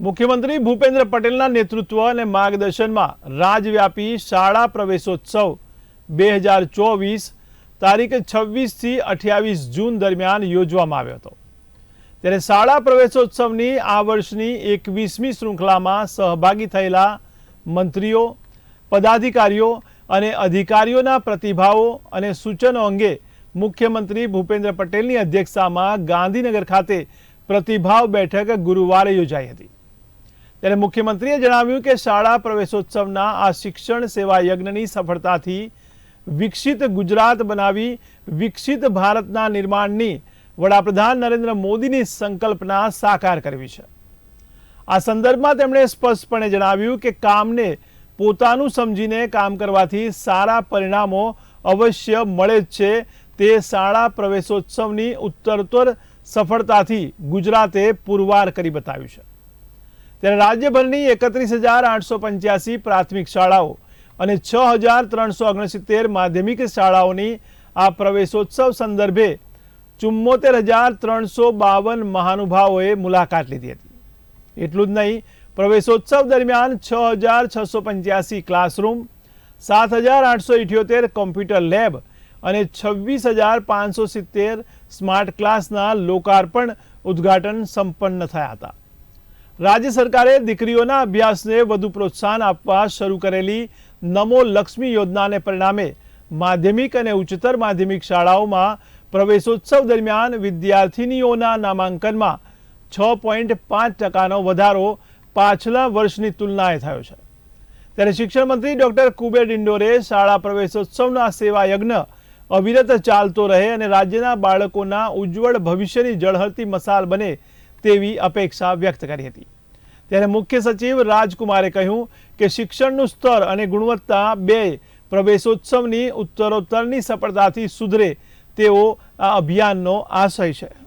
મુખ્યમંત્રી ભૂપેન્દ્ર પટેલના નેતૃત્વ અને માર્ગદર્શનમાં રાજવ્યાપી શાળા પ્રવેશોત્સવ બે હજાર ચોવીસ તારીખ છવ્વીસથી અઠ્યાવીસ જૂન દરમિયાન યોજવામાં આવ્યો હતો. ત્યારે શાળા પ્રવેશોત્સવની આ વર્ષની એકવીસમી શૃંખલામાં સહભાગી થયેલા મંત્રીઓ, પદાધિકારીઓ અને અધિકારીઓના પ્રતિભાવો અને સૂચનો અંગે મુખ્યમંત્રી ભૂપેન્દ્ર પટેલની અધ્યક્ષતામાં ગાંધીનગર ખાતે પ્રતિભાવ બેઠક ગુરુવારે યોજાઈ હતી. ત્યારે મુખ્યમંત્રીએ જણાવ્યું કે શાળા પ્રવેશોત્સવના આ શિક્ષણ સેવા યજ્ઞની સફળતાથી વિકસિત ગુજરાત બનાવી વિકસિત ભારતના નિર્માણની વડાપ્રધાન નરેન્દ્ર મોદીની સંકલ્પના સાકાર કરવી છે. આ સંદર્ભમાં તેમણે સ્પષ્ટપણે જણાવ્યું કે કામને પોતાનું સમજીને કામ કરવાથી સારા પરિણામો અવશ્ય મળે જ છે. તે શાળા પ્રવેશોત્સવની ઉત્તરોત્તર સફળતાથી ગુજરાતે પુરવાર કરી બતાવ્યું છે. ત્યારે રાજ્યભરની એકત્રીસ હજાર આઠસો પંચ્યાસી પ્રાથમિક શાળાઓ અને છ હજાર ત્રણસો ઓગણસિત્તેર માધ્યમિક શાળાઓની આ પ્રવેશોત્સવ સંદર્ભે ચુમ્મોતેર હજાર ત્રણસો બાવન મહાનુભાવોએ મુલાકાત લીધી હતી. એટલું જ નહીં, પ્રવેશોત્સવ દરમિયાન છ હજાર છસો પંચ્યાસી ક્લાસરૂમ, સાત હજાર આઠસો ઇઠ્યોતેર કોમ્પ્યુટર લેબ અને છવ્વીસ હજાર પાંચસો સિત્તેર સ્માર્ટ ક્લાસના લોકાર્પણ ઉદ્ઘાટન સંપન્ન થયા હતા. રાજ્ય સરકારે દીકરીઓના અભ્યાસને વધુ પ્રોત્સાહન આપવા શરૂ કરેલી નમો લક્ષ્મી યોજનાને પરિણામે માધ્યમિક અને ઉચ્ચતર માધ્યમિક શાળાઓમાં પ્રવેશોત્સવ દરમિયાન વિદ્યાર્થિનીઓના નામાંકનમાં છ પોઈન્ટ પાંચ ટકાનો વધારો પાછલા વર્ષની તુલનાએ થયો છે. ત્યારે શિક્ષણ મંત્રી ડોક્ટર કુબેર ડિંડોરે શાળા પ્રવેશોત્સવના સેવા યજ્ઞ અવિરત ચાલતો રહે અને રાજ્યના બાળકોના ઉજ્જવળ ભવિષ્યની જળહળતી મસાલ બને તેવી અપેક્ષા વ્યક્ત કરી હતી. ત્યારે મુખ્ય સચિવ રાજકુમારે કહ્યું કે શિક્ષણનું સ્તર અને ગુણવત્તા બે પ્રવેશોત્સવની ઉત્તરોત્તરની સફળતાથી સુધરે તેવો આ અભિયાનનો આશય છે.